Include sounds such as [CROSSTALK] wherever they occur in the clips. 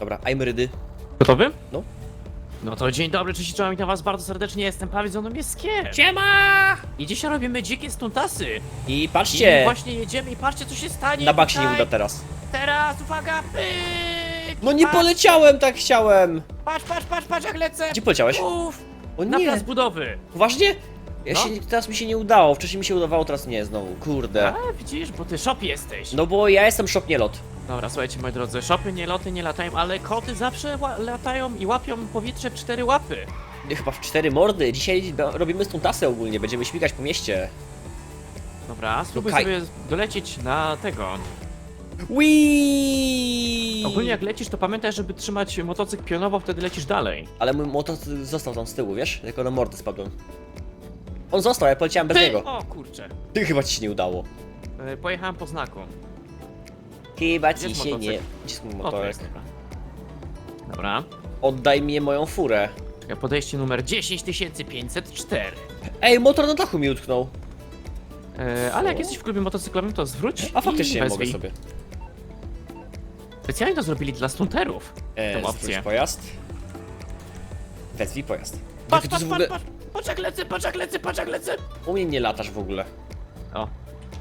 Dobra, I'm ready. Gotowy? No. No to dzień dobry, cześć, czołem, witam was bardzo serdecznie, jestem Paweł Zonomieskier. Siema! I dzisiaj robimy dzikie stuntasy. I I patrzcie! właśnie jedziemy i patrzcie co się stanie Na bak się nie tutaj. uda teraz. Teraz, uwaga, pyk! No nie patrz, poleciałem, tak chciałem! Patrz, patrz, patrz, patrz jak lecę! Gdzie poleciałeś? Uf, O na nie! plac budowy. Poważnie? Ja No. się, teraz mi się nie udało, wcześniej mi się udawało, teraz nie, znowu, kurde. A, widzisz, bo ty shop jesteś. No bo ja jestem shop nie lot. Dobra, słuchajcie moi drodzy, shopy nie loty nie latają, ale koty zawsze latają i łapią powietrze w cztery łapy. Chyba w cztery mordy. Dzisiaj robimy stuntasy ogólnie, będziemy śmigać po mieście. Dobra, spróbuj Kaj- sobie dolecieć na tego. Wii! Ogólnie jak lecisz, to pamiętaj, żeby trzymać motocykl pionowo, wtedy lecisz dalej. Ale mój motocykl został tam z tyłu, wiesz? Tylko na mordę spadłem. On został, ja poleciałem bez Ty! niego. O kurczę. Ty chyba ci się nie udało. E, Pojechałem po znaku. Chyba Gdzie ci jest się nie... motocykl? Gdzie jest mój O, to motorek? jest, dobra. Dobra. Oddaj mi moją furę. Czekaj, Podejście numer 10504. Ej, motor na dachu mi utknął. E, ale jak jesteś w klubie motocyklowym, to zwróć A faktycznie i mogę wezwij. sobie. Specjalnie to zrobili dla stunterów. E, Tą zwróć opcję. pojazd. Wezwij pojazd. Patrz, Jakie to patrz, jest w patrz, ogóle... patrz, patrz jak lecę, patrz jak lecę, patrz jak lecę. U mnie nie latasz w ogóle. O,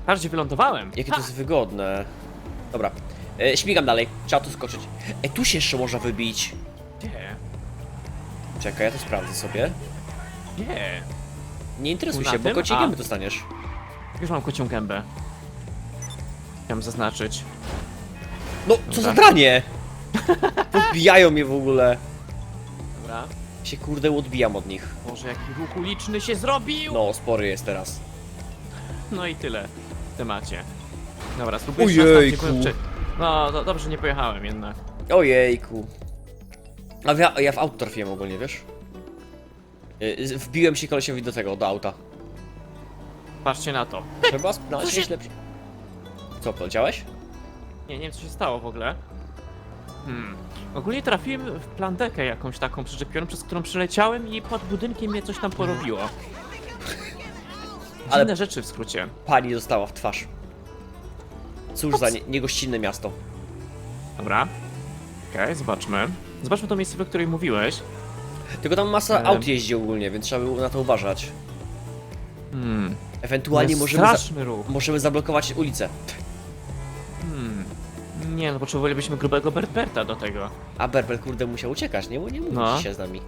patrz gdzie wylądowałem. Jakie Ha! to jest wygodne. Dobra. E, śmigam dalej. Trzeba tu skoczyć. Ej, tu się jeszcze można wybić. Nie, Czekaj, ja to sprawdzę sobie. nie. Nie interesuj Tu na się, bo tym? kocie A. gęby dostaniesz. Już mam kocią gębę. Chciałem zaznaczyć. No, co za Dobra. dranie! [LAUGHS] Podbijają mnie w ogóle. Dobra. Się kurde odbijam od nich. Boże, jaki ruch uliczny się zrobił! No, No, spory jest teraz. i tyle w temacie. Dobra, spróbuję Ojejku. 16 powiem, czy- No, do, dobrze nie pojechałem jednak. Ojejku. A ja, ja w auto trafiłem ogólnie, wiesz? Y, z- Wbiłem się kolesiowi do tego, do auta. Patrzcie na to. Trzeba znaleźć się- jakieś lepsze... Co, poleciałeś? Nie, nie wiem co się stało w ogóle. Hmm. Ogólnie trafiłem w plandekę jakąś taką przyczepioną, przez którą przeleciałem i pod budynkiem mnie coś tam porobiło. Ale- Dziwne rzeczy w skrócie. Pani dostała w twarz. Cóż za nie, niegościnne miasto. Dobra. Okej, zobaczmy. Zobaczmy to miejsce, o której mówiłeś. Tylko tam masa Em. aut jeździ ogólnie, więc trzeba było na to uważać. Hmm. Ewentualnie Jest możemy, za, straszny ruch. możemy zablokować ulicę. Hmm. Nie, no potrzebowalibyśmy grubego Bertberta do tego. A Berbel kurde musiał uciekać, nie? Bo nie mówi No. się z nami.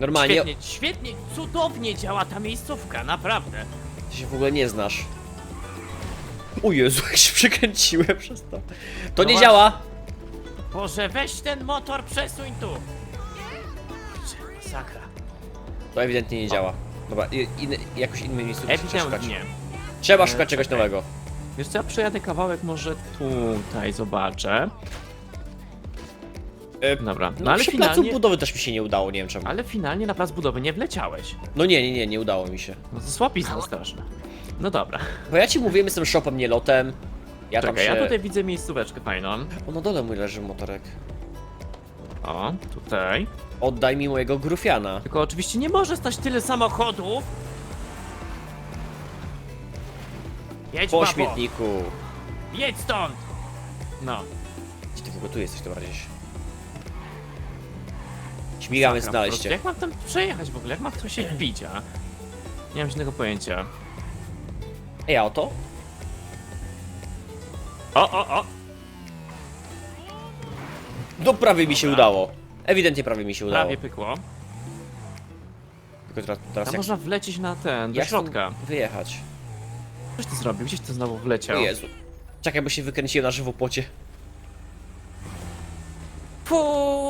Normalnie, Świetnie, świetnie, cudownie działa ta miejscówka, naprawdę. ty się w ogóle nie znasz. O Jezu, jak się przekręciłem przez to. To No nie właśnie. działa! Boże, weź ten motor, przesuń tu. Kurczę, Masakra. To ewidentnie nie działa. Dobra, i- inny, jakoś innym miejscu trzeba szukać. Ewidentnie. Trzeba E, szukać czegoś czekaj. nowego. Wiesz co, ja przejadę kawałek może tutaj, zobaczę. E, Dobra, no, No, ale przy placu finalnie... budowy też mi się nie udało, nie wiem czemu. Ale finalnie na plac budowy nie wleciałeś. No nie, nie, nie, nie udało mi się. No to słabizna straszna. No dobra. Bo ja ci mówiłem, jestem shopem, nie lotem. Ja tam Czekaj, się... ja tutaj widzę miejscóweczkę fajną. O, na dole mój leży motorek. O, tutaj. Oddaj mi mojego grufiana. Tylko oczywiście nie może stać tyle samochodów. Jedź, Po babo. śmietniku. Jedź stąd! No. Gdzie ty w ogóle tu jesteś, to bardziej? Śmigamy, Sakra, po prostu. znaleźcie. Jak mam tam przejechać w ogóle? Jak mam to się wbić, a? Nie mam żadnego pojęcia. Ej, a oto? O, o, o! No prawie mi się Dobra. udało. Ewidentnie prawie mi się udało. Prawie pykło. Tylko teraz, teraz Tam jak... można wlecieć na ten, do jak stąd środka. wyjechać? Coś ty zrobił? Gdzieś ty znowu wleciał? O Jezu. Czekaj, bo się wykręciłem na żywopłocie.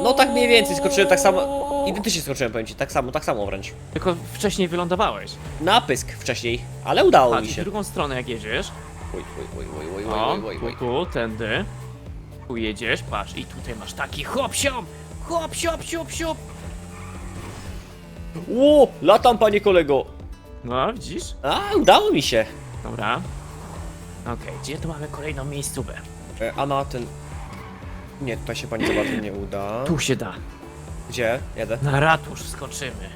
No tak mniej więcej, skoczyłem tak samo... Identycznie skoczyłem, powiem ci, tak samo, tak samo wręcz. Tylko wcześniej wylądowałeś. Na pysk wcześniej, ale udało Patrz, mi w się. drugą stronę jak jedziesz. Oj, oj, oj, oj, oj, O, oj, oj, oj. tu, tu, tędy. Tu jedziesz, patrz, i tutaj masz taki hop siop! Hop siop, siup, siup! Ło, latam panie kolego. No, widzisz? A, udało mi się. Dobra. Okej, gdzie tu mamy kolejną miejscówę? E, A na ten... Nie, tutaj się pani za bardzo nie uda. Tu się da. Gdzie? Jedę. Na ratusz wskoczymy.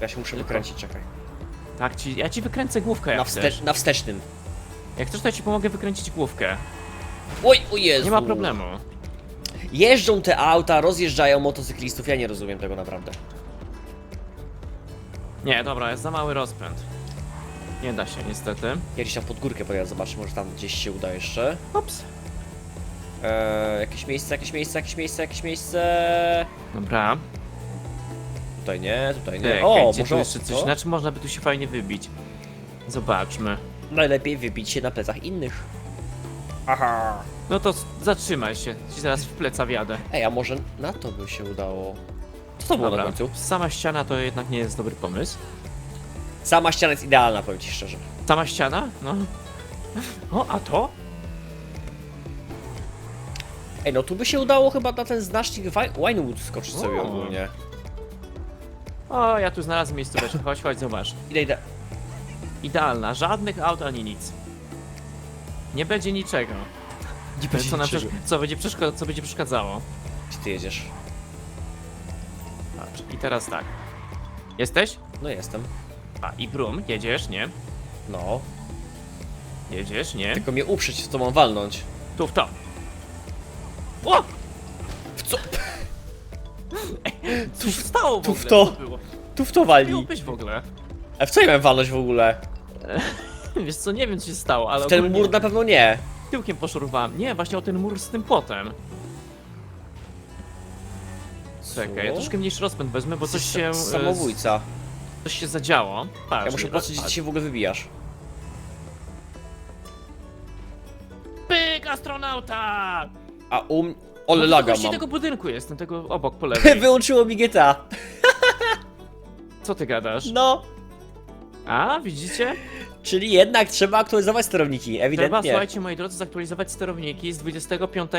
Ja się muszę Tylko. wykręcić, czekaj. Tak ci, ja ci wykręcę główkę jak Na, chcesz. wstecz, na wstecznym. Jak chcesz, to ja ci pomogę wykręcić główkę. Oj, o Jezu. Nie ma problemu. Jeżdżą te auta, rozjeżdżają motocyklistów, ja nie rozumiem tego naprawdę. Nie, dobra, jest za mały rozpęd. Nie da się, niestety. Kiedyś tam pod górkę pojadę, zobaczę, może tam gdzieś się uda jeszcze. Ups. Eee, jakieś miejsce, jakieś miejsce, jakieś miejsce, jakieś miejsce. Dobra. Tutaj nie, tutaj nie. O, może tu jeszcze coś, o, znaczy można by tu się fajnie wybić. Zobaczmy. Najlepiej wybić się na plecach innych. Aha. No to s- zatrzymaj się, ci zaraz w pleca wjadę. Ej, a może na to by się udało. Co to było na końcu? sama ściana to jednak nie jest dobry pomysł. Sama ściana jest idealna, powiem ci szczerze. Sama ściana? No. [LAUGHS] O, a to? Ej, no tu by się udało chyba na ten znacznik Wi- Winewood skoczyć sobie O. ogólnie. O, ja tu znalazłem miejscóweczkę, chodź, chodź, zobacz. Idę, idę. Idealna, żadnych aut ani nic. Nie będzie niczego. Co, nam przesz- co, będzie przeszko- co będzie przeszkadzało? Gdzie ty jedziesz? Patrz, i teraz tak. Jesteś? No jestem. A, i brum, jedziesz, nie? No. Jedziesz, nie? Tylko mnie uprzeć, w co mam walnąć. Tu w to. O! W co? [LAUGHS] Co się stało w tu ogóle? w to. Co było? Tu w to. Miałbyś w ogóle. A w co ja miałem walnąć w ogóle? [LAUGHS] Wiesz co, nie wiem co się stało, ale W ten ogólnie mur na pewno nie. tyłkiem poszurowałem. Nie, właśnie o ten mur z tym płotem. Czekaj, ja Co? troszkę mniejszy rozpęd wezmę, bo coś się... e, Samobójca. Coś się zadziało. Patrz, Ja muszę nie- patrzeć, gdzie ty się w ogóle wybijasz. Pyk, astronauta! A um... Ole No, laga mam. tego budynku jestem, tego obok po [LAUGHS] lewej. Wyłączyło mi GTA. Co ty gadasz? No. A, widzicie? Czyli jednak trzeba aktualizować sterowniki, Trzeba, ewidentnie. słuchajcie, moi drodzy, zaktualizować sterowniki z 25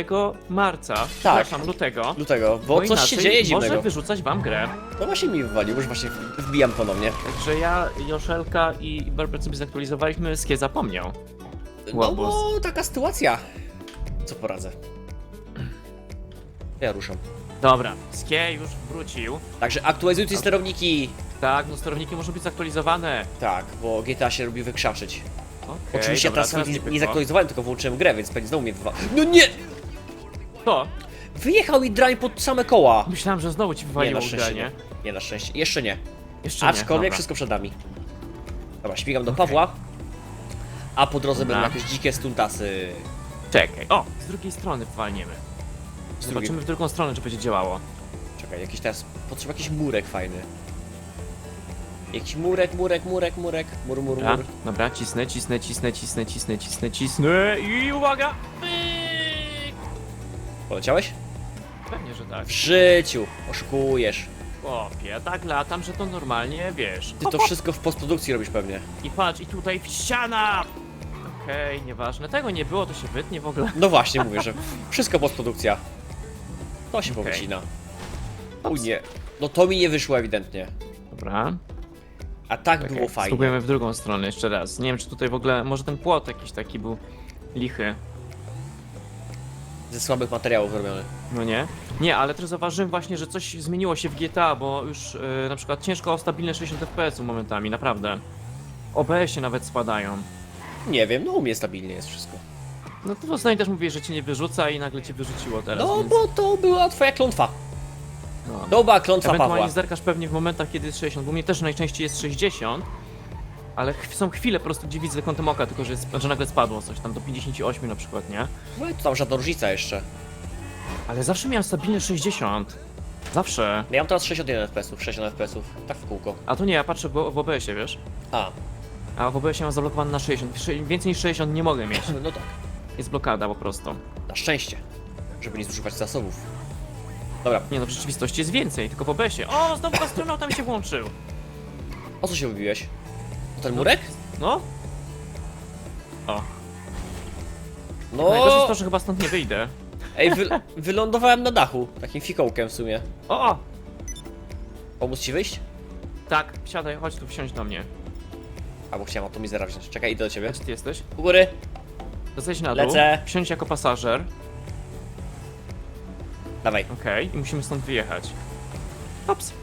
marca. Tak. Przepraszam, lutego. Lutego, bo coś się dzieje Może dziwnego. wyrzucać wam grę. No właśnie mi wywalił, już właśnie wbijam ponownie. Także ja, Joszelka i Barbara sobie zaktualizowaliśmy, Skie zapomniał. No Łobuz. bo taka sytuacja. Co poradzę? Ja ruszam. Dobra, Skie już wrócił. Także aktualizujcie sterowniki. Tak, no sterowniki muszą być zaktualizowane. Tak, bo GTA się lubi wykrzaczyć. Okej, Oczywiście dobra, ja teraz, nie, nie pykło. zaktualizowałem, tylko włączyłem grę, więc pewnie znowu mnie wywa... No nie! To, Wyjechał mi drań pod same koła. myślałem, że znowu ci Nie, wywaliło na szczęście nie. nie? Nie, na szczęście. Jeszcze nie. Jeszcze nie, Aczkolwiek dobra. wszystko przed nami. Dobra, śmigam do Okej. Pawła. A po drodze Dobra. będą jakieś dzikie stuntasy. Czekaj, o, z drugiej strony walniemy. Z Zobaczymy drugiej... w drugą stronę, czy będzie działało. Czekaj, jakiś teraz... Potrzeba jakiś murek fajny. Jakiś murek, murek, murek, murek. Mur, mur, Dobra, mur. dobra, cisnę, cisnę, cisnę, cisnę, cisnę, cisnę, cisnę i uwaga! Pyk! Poleciałeś? Pewnie, że tak. W życiu. Oszukujesz. Chłopie, tak latam, że to normalnie, wiesz. Ty to wszystko w postprodukcji robisz pewnie. I patrz, i tutaj ściana! Okej, nieważne. Tego nie było, to się wytnie w ogóle. No właśnie, mówię, że wszystko postprodukcja. To się Okej. powycina. O nie. No to mi nie wyszło ewidentnie. Dobra. A tak Czekaj, było fajnie. Spróbujemy w drugą stronę jeszcze raz. Nie wiem, czy tutaj w ogóle, może ten płot jakiś taki był lichy. Ze słabych materiałów zrobiony. No nie? Nie, ale też zauważyłem właśnie, że coś zmieniło się w GTA, bo już yy, na przykład ciężko o stabilne 60 fps momentami, naprawdę. OBS-ie nawet spadają. Nie wiem, no u mnie stabilnie jest wszystko. No to ostatnio też mówię, że cię nie wyrzuca i nagle cię wyrzuciło teraz, No więc... bo to była twoja klątwa. No. To była klątwa Ewentualnie Pawła. zerkasz pewnie w momentach, kiedy jest 60, bo mnie też najczęściej jest 60, ale ch- są chwile po prostu, gdzie widzę kątem oka, tylko że, jest, że nagle spadło coś tam do 58 na przykład, nie? No i to tam żadna różnica jeszcze. Ale zawsze miałem stabilne 60. Zawsze. Ja mam teraz 61 fps, 60 fps. Tak w kółko. A to nie, ja patrzę w, w OBS-ie, wiesz? A, A w OBS-ie mam zablokowany na 60. Sze- Więcej niż 60 nie mogę mieć. no tak. Jest blokada po prostu. Na szczęście. Żeby nie zużywać zasobów. Dobra, Nie no, w rzeczywistości jest więcej, tylko w OBS-ie. O, znowu astronauta mi się włączył. o co się wybiłeś? O ten murek? No. O. No, Najgorsze jest to, że chyba stąd nie wyjdę. ej, wy, [LAUGHS] wylądowałem na dachu. Takim fikołkiem w sumie. O, o! Pomóc ci wyjść? Tak, siadaj, chodź tu, wsiądź do mnie. Albo chciałem atomizera wziąć. Czekaj, idę do ciebie. Gdzie ty jesteś? U góry. Zejdź na dół, Lecę. wsiądź jako pasażer, Dawaj. okej, i musimy stąd wyjechać. Ops.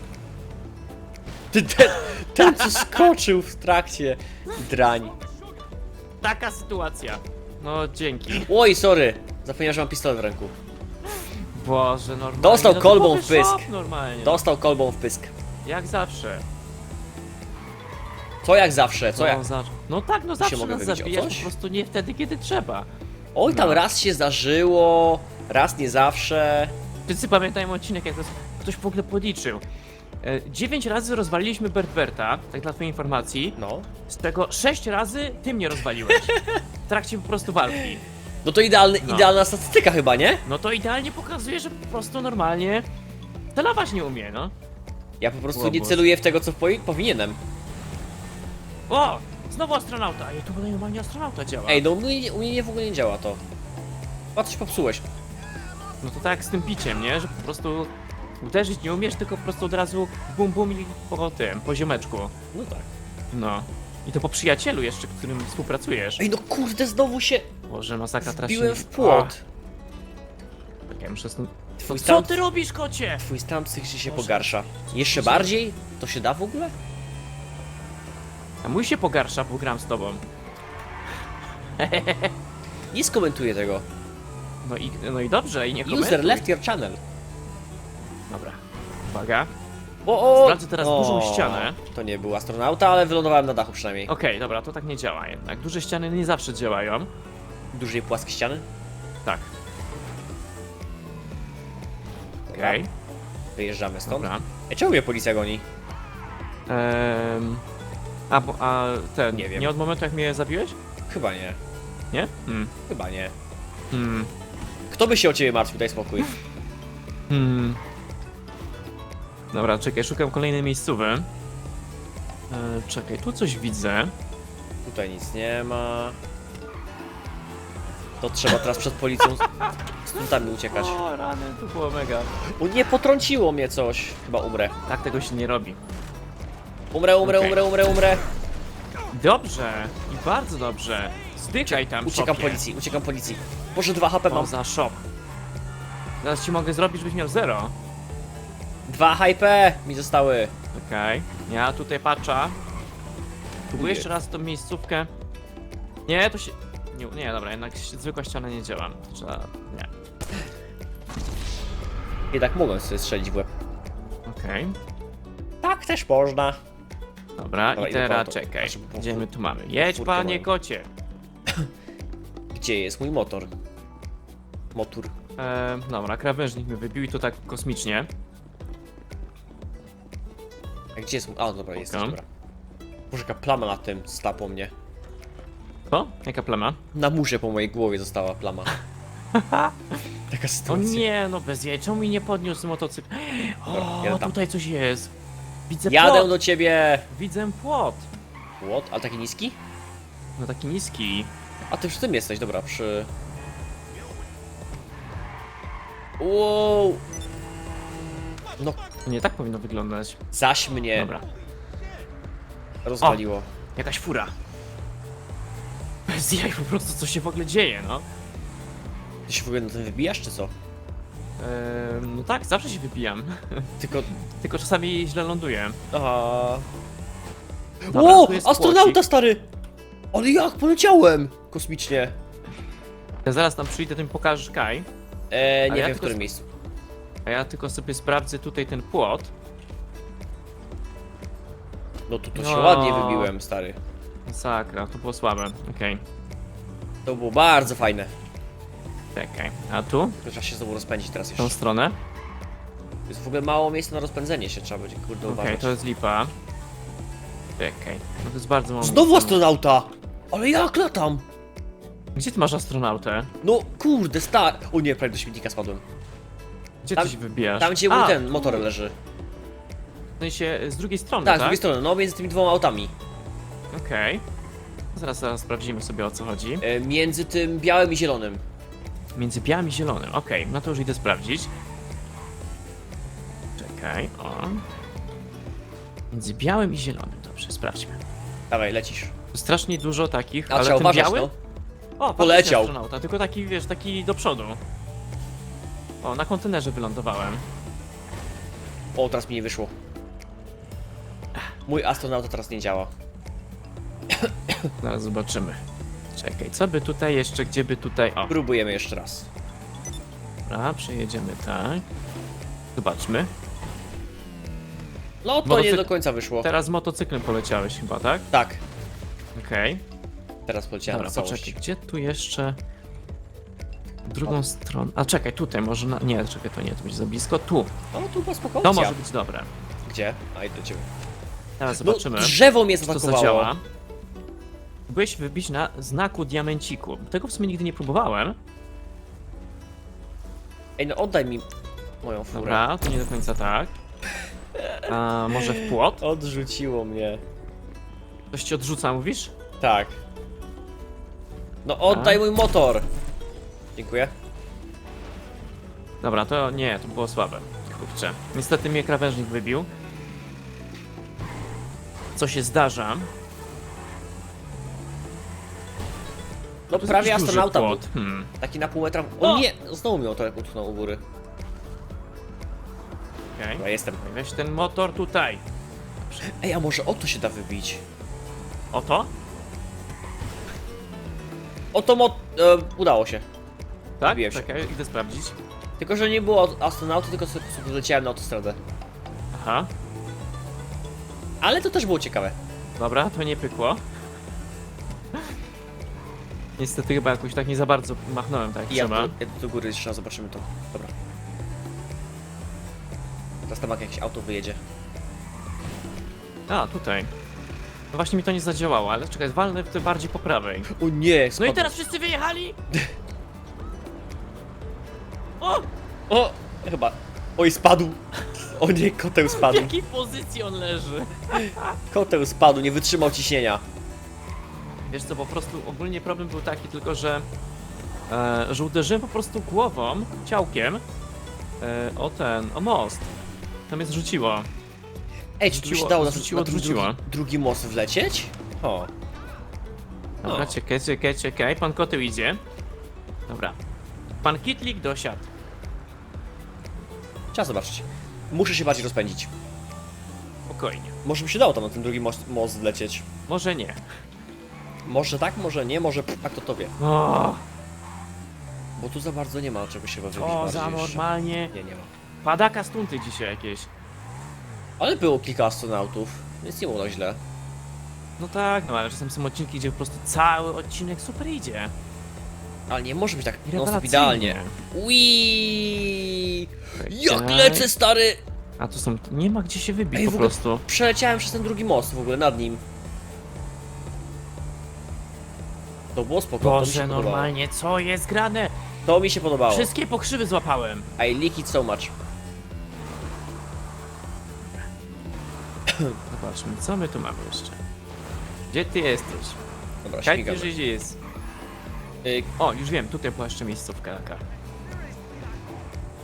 Ty, ten, ten co skoczył w trakcie. Drań. Taka sytuacja. No, dzięki. Oj, sorry. Zapomniałem, że mam pistolet w ręku. Boże, normalnie. Dostał no kolbą w pysk. Normalnie. Dostał kolbą w pysk. Jak zawsze. Co jak zawsze, co No, jak... za... no tak, no zawsze mogę nas wybić o zabijasz, po prostu nie wtedy, kiedy trzeba. Oj, tam No. raz się zdarzyło, raz nie zawsze. Wszyscy pamiętają odcinek, jak to ktoś w ogóle policzył. E, Dziewięć razy rozwaliliśmy Bertberta, tak dla twojej informacji. No. Z tego sześć razy ty mnie rozwaliłeś. W trakcie po prostu walki. No to idealny, No. idealna statystyka chyba, nie? No to idealnie pokazuje, że po prostu normalnie celować nie umie, no. Ja po prostu O nie Boże. celuję w tego, co powi- powinienem. O! Znowu astronauta! Ja tu bodaj normalnie astronauta działa. Ej, no u mnie, u mnie nie, w ogóle nie działa to. A coś popsułeś. No to tak jak z tym biciem, nie? Że po prostu uderzyć nie umiesz, tylko po prostu od razu bum bum i po tym, po ziomeczku. No tak. No. I to po przyjacielu jeszcze, którym współpracujesz. Ej, no kurde, znowu się Boże, masakra wbiłem w płot. Czekaj, muszę stąd... Twój Co stan, ty robisz, kocie? twój stan psychiczny się Boże. pogarsza. Jeszcze bardziej? To się da w ogóle? A mój się pogarsza, bo gram z tobą. [LAUGHS] Nie skomentuję tego. No i, no i dobrze, i nie User komentuj. left your channel. Dobra. Uwaga. O, o! Sprawdzę teraz dużą ścianę. To nie był astronauta, ale wylądowałem na dachu przynajmniej. Okej, dobra, to tak nie działa jednak. Duże ściany nie zawsze działają. Dużej płaskie ściany. Tak. Okej, Wyjeżdżamy stąd. dobra. Ej, czemu mnie policja goni? Ehm, a, bo- a ten, Nie nie wiem. Nie od momentu jak mnie zabiłeś? Chyba nie. Nie? Hmm. Chyba nie. Hmm. Kto by się o ciebie martwił? Daj spokój. Hmm. Dobra, czekaj, szukam kolejnej miejscowy. E, czekaj, tu coś widzę. Tutaj nic nie ma. To trzeba teraz przed policją z stuntami uciekać. O, rany, to było mega. O nie, potrąciło mnie coś. Chyba umrę. Tak tego się nie robi. Umrę, umrę, Okej. umrę, umrę, umrę. Dobrze, i bardzo dobrze. Zdychaj tam, Uciekam szopie. policji, uciekam policji. Może dwa HP O, mam. za szop. Zaraz ci mogę zrobić, żebyś miał zero. Dwa HP mi zostały. Okej, ja tutaj patrzę. Próbuję jeszcze raz tą miejscówkę. Nie, to się... Nie, nie dobra, jednak zwykła ściana nie działa. Trzeba... nie. Jednak mogłem sobie strzelić w łeb. Okej, Tak też można. Dobra, Dobra, i idę po teraz auto. czekaj. Po- Gdzie my tu mamy? Jedź, panie kocie. [COUGHS] Gdzie jest mój motor? Motor. E, dobra, krawężnik mnie wybił i to tak kosmicznie. A gdzie jest mój... A, dobra, jest, Okej. dobra. Boże, jaka plama na tym stapło mnie. Co? Jaka plama? Na murze po mojej głowie została plama. [LAUGHS] Taka O sytuacja. nie, no bez jaj, czemu mi nie podniósł motocykl? Dobra, O, jadę tam. tutaj coś jest. Widzę Jadę płot, do ciebie! widzę płot. What? A taki niski? No taki niski. A ty przy tym jesteś, dobra, przy... Wow! No, To nie tak powinno wyglądać. zaś mnie Dobra, rozwaliło. jakaś fura. Bez jaj, po prostu co się w ogóle dzieje, no. Ty się w ogóle na tym wybijasz, czy co? No tak, zawsze się wypijam. [LAUGHS] Tylko... Tylko czasami źle ląduję. Aha... Dobra, jest Astronauta, płocik. stary! Ale jak poleciałem? Kosmicznie. Ja zaraz tam przyjdę, to mi pokażesz Kaj. E, nie ja wiem w tylko którym miejscu. A ja tylko sobie sprawdzę tutaj ten płot. No tu to się No. ładnie wybiłem, stary. Masakra, to było słabe. Okej, To było bardzo fajne. Czekaj. A tu? Trzeba się znowu rozpędzić teraz W jeszcze. tą stronę? Jest w ogóle mało miejsca na rozpędzenie się, trzeba będzie kurde Okej, uważać. to jest lipa. Czekaj, no to jest bardzo mało Znowu miejsca. astronauta! Ale jak latam? Gdzie ty masz astronautę? No kurde, stary. O nie, prawie do śmietnika spadłem. Gdzie Tam- ty się wybijasz? Tam gdzie mój A, ten motor leży. W sensie z drugiej strony, Tak, tak? z drugiej strony, no między tymi dwoma autami. Okej. Zaraz, zaraz sprawdzimy sobie o co chodzi. E, między tym białym i zielonym. Między białym i zielonym. Okej, no to już idę sprawdzić. Czekaj, o. Między białym i zielonym, dobrze, sprawdźmy. Dawaj, lecisz. Strasznie dużo takich, A ale trzeba ten uważać, biały? no. O, Poleciał. poleciał. astronauta, tylko taki, wiesz, taki do przodu. O, na kontenerze wylądowałem. O, teraz mi nie wyszło. Mój astronauta teraz nie działa. Zaraz zobaczymy. Czekaj, co by tutaj jeszcze, gdzie by tutaj... O, Próbujemy jeszcze raz. Dobra, przejedziemy tak. Zobaczmy. No to nie do końca wyszło. Teraz motocyklem poleciałeś chyba, tak? Tak, Okej. teraz poleciałem Dobra, całość. poczekaj, gdzie tu jeszcze... Drugą stronę... A czekaj, tutaj może na... Nie, czekaj, to nie, to będzie za blisko. Tu, No tu była spoko to może być dobre. Gdzie? A idę do ciebie. Teraz No, zobaczymy, drzewo mnie czy to zaatakowało. Byłeś wybić na znaku diamenciku. Tego w sumie nigdy nie próbowałem. Ej, no oddaj mi moją furę. Dobra, to nie do końca tak. A może w płot? Odrzuciło mnie. Coś ci odrzuca, mówisz? Tak. No oddaj A? mój motor. Dziękuję. Dobra, to nie, to było słabe. Kurczę. Niestety mnie krawężnik wybił. Co się zdarza? No To jest prawie astronauta był. Hmm. Taki na pół metra. O O! nie! Znowu mnie to utknął u góry. Okej. Dobra, jestem. Weź ten motor tutaj. Ej, a może o to się da wybić? Oto? Oto mo... E, udało się. Tak? Wbiłem się. Czekaj, idę sprawdzić. Tylko, że nie było astronauty, tylko sobie po prostu leciałem na autostradę. Aha. Ale to też było ciekawe. Dobra, to nie pykło. Niestety chyba jakoś tak nie za bardzo machnąłem tak jak ja, trzeba. tu, ja do góry jeszcze raz zobaczymy to. Dobra. Teraz tam jakieś auto wyjedzie. A, tutaj. No właśnie mi to nie zadziałało, ale czekaj, walnę w te bardziej po prawej. O nie! No i teraz wszyscy wyjechali! [LAUGHS] O! O! Chyba. Oj, spadł! O nie, koteł W spadł. jakiej pozycji on leży? Koteł spadł, nie wytrzymał ciśnienia. Wiesz co, po prostu ogólnie problem był taki tylko, że e, że uderzyłem po prostu głową, ciałkiem e, o ten, o most. To mnie zrzuciło. Ej, czy tu by się Rzuciło- dało na, rzuciło, na odrzuciło. drugi, drugi most wlecieć? O. Dobra, O. czekaj, czekaj, czekaj, pan kotył idzie. Dobra. Pan Kitlik dosiadł. Trzeba zobaczyć. Muszę się bardziej rozpędzić. Spokojnie. Może by się dało tam na ten drugi most, most wlecieć. Może nie. Może tak, może nie, może pff, a kto to wie. O, Bo tu za bardzo nie ma czego się wybić o bardziej za jeszcze. normalnie. Nie, nie ma. Padaka stunty dzisiaj jakieś. Ale było kilka astronautów, więc nie było tak źle. No tak, no ale czasem są odcinki, gdzie po prostu cały odcinek super idzie. Ale nie może być tak I non stop rewelacyjnie. idealnie. Uiii! Jak Czekaj. lecę, stary! A tu są, nie ma gdzie się wybić Ej, po ogóle- prostu. Przeleciałem przez ten drugi most w ogóle, nad nim. To było spoko, to mi się Boże, podobało. normalnie, co jest grane? To mi się podobało. Wszystkie pokrzywy złapałem. I like it so much. [COUGHS] Zobaczmy, co my tu mamy jeszcze. Gdzie ty jesteś? Dobra, Kajt śmigamy. już gdzie jest. Y, O, już wiem, tutaj była jeszcze miejscówka jaka.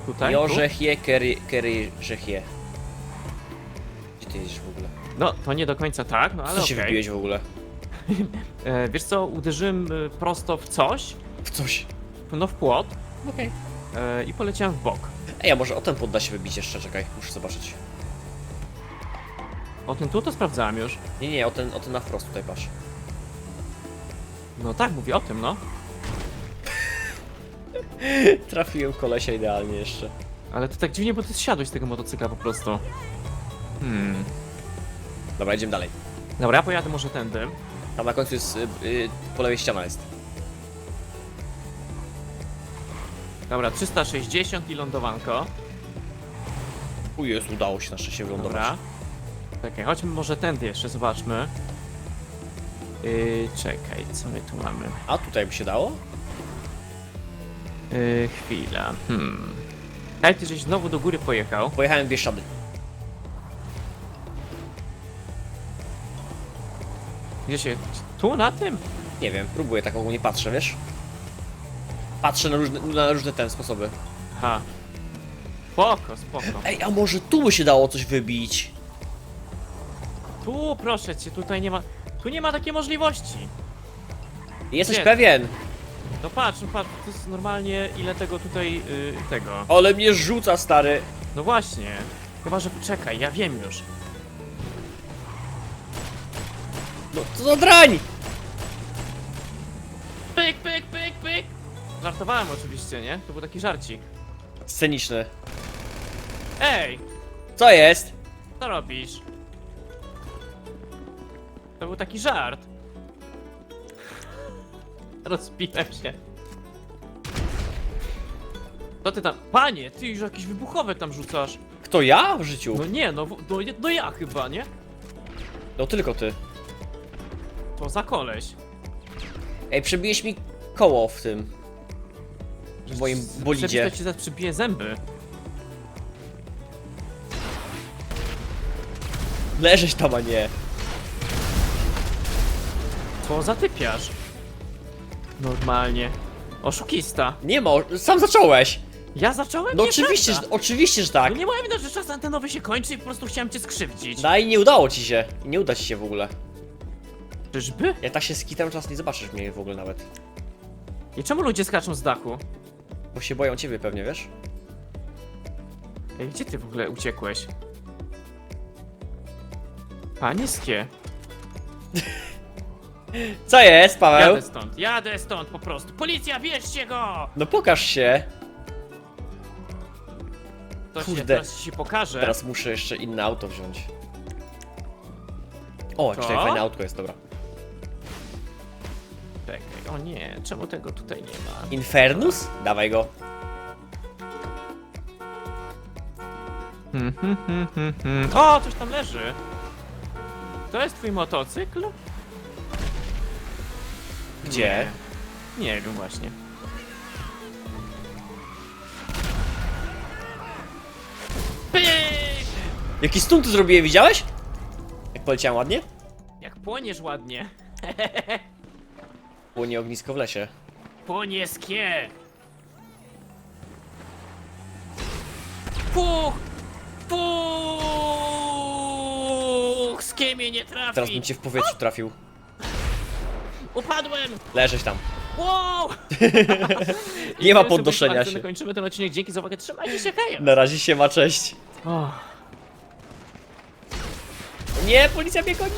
Tutaj? Tu? Jorzechie, kery, kery. Gdzie ty jedziesz w ogóle? No, to nie do końca tak, no ale Co się okej. wybiłeś w ogóle? [LAUGHS] E, Wiesz co, uderzyłem e, prosto w coś, W coś. no w płot Okej. e, i poleciałem w bok. Ej, a może o ten podda się wybić jeszcze, czekaj, muszę zobaczyć. O tym tu to sprawdzałem już. Nie, nie, o ten, o ten na wprost tutaj patrz. No tak, mówię o tym, no. [LAUGHS] Trafiłem kolesia idealnie jeszcze. Ale to tak dziwnie, bo ty zsiadłeś z tego motocykla po prostu. Hmm. Dobra, idziemy dalej. Dobra, ja pojadę może tędy. Tam na końcu jest, y, y, po lewej ściana jest. Dobra, 360 i lądowanko. U jest, udało się na szczęście wylądować. Dobra. Czekaj, chodźmy może tędy jeszcze, zobaczmy. Yy, czekaj, co my tu mamy? A tutaj by się dało? Yy, chwila. Hmm. Hej, ty żeś znowu do góry pojechał. Pojechałem w Bieszczady. Gdzie się... Tu, na tym? Nie wiem, próbuję tak ogólnie patrzę, wiesz? Patrzę na różne, na różne ten sposoby. Aha. Spoko, spoko. Ej, a może tu by się dało coś wybić? Tu, proszę cię, tutaj nie ma... Tu nie ma takiej możliwości. Jesteś Nie. pewien? No patrz, no patrz, to jest normalnie ile tego tutaj, yy, tego. Ale mnie rzuca, stary. No właśnie. Chyba, że... Czekaj, ja wiem już. No, co za drań! Pyk, pyk, pyk, pyk! Żartowałem oczywiście, nie? To był taki żarcik. Sceniczny. Ej, Co jest? co robisz? To był taki żart. [LAUGHS] Rozbiłem się. Co ty tam? Panie, ty już jakieś wybuchowe tam rzucasz. Kto ja w życiu? No nie, no, w- no, no ja chyba, nie? No tylko ty. To za koleś. Ej, przebiłeś mi koło w tym. W moim bolidzie. Przepisać ci zaraz przybije zęby. Leżeć tam, a nie. Co za typiarz? Normalnie. Oszukista. Nie ma, sam zacząłeś. Ja zacząłem? No oczywiście, że, oczywiście, że tak. No nie moja wina, że czas antenowy się kończy i po prostu chciałem cię skrzywdzić. No i nie udało ci się. I Nie uda ci się w ogóle. Czyżby? Jak tak się skitam, czas nie zobaczysz mnie w ogóle nawet. I czemu ludzie skaczą z dachu? Bo się boją ciebie pewnie, wiesz? Ej, gdzie ty w ogóle uciekłeś? Panieńskie. [LAUGHS] Co jest, Paweł? Jadę stąd, jadę stąd po prostu. Policja, bierzcie go! No pokaż się. To się Kurde. teraz ci się pokaże. Teraz muszę jeszcze inne auto wziąć. O, jakieś tutaj fajne autko jest, dobra. O nie, czemu tego tutaj nie ma? Infernus? Dawaj go. Hmm, hmm, hmm, hmm, hmm. O, coś tam leży. To jest twój motocykl? Gdzie? Nie, nie wiem właśnie. Pyk! Jaki stunt zrobiłem, widziałeś? Jak poleciałem ładnie? Jak płoniesz ładnie. [LAUGHS] Płonie ognisko w lesie. Płonieskie! Puch! Puch! Z mnie nie trafi! Teraz bym cię w powietrzu trafił. Upadłem! Leżeć tam. Wow! [LAUGHS] Nie ma tym podnoszenia akcentem się. Kończymy ten odcinek. Dzięki za uwagę. Trzymajcie się, hejo! Na razie się ma, cześć. Nie, policja mnie goni.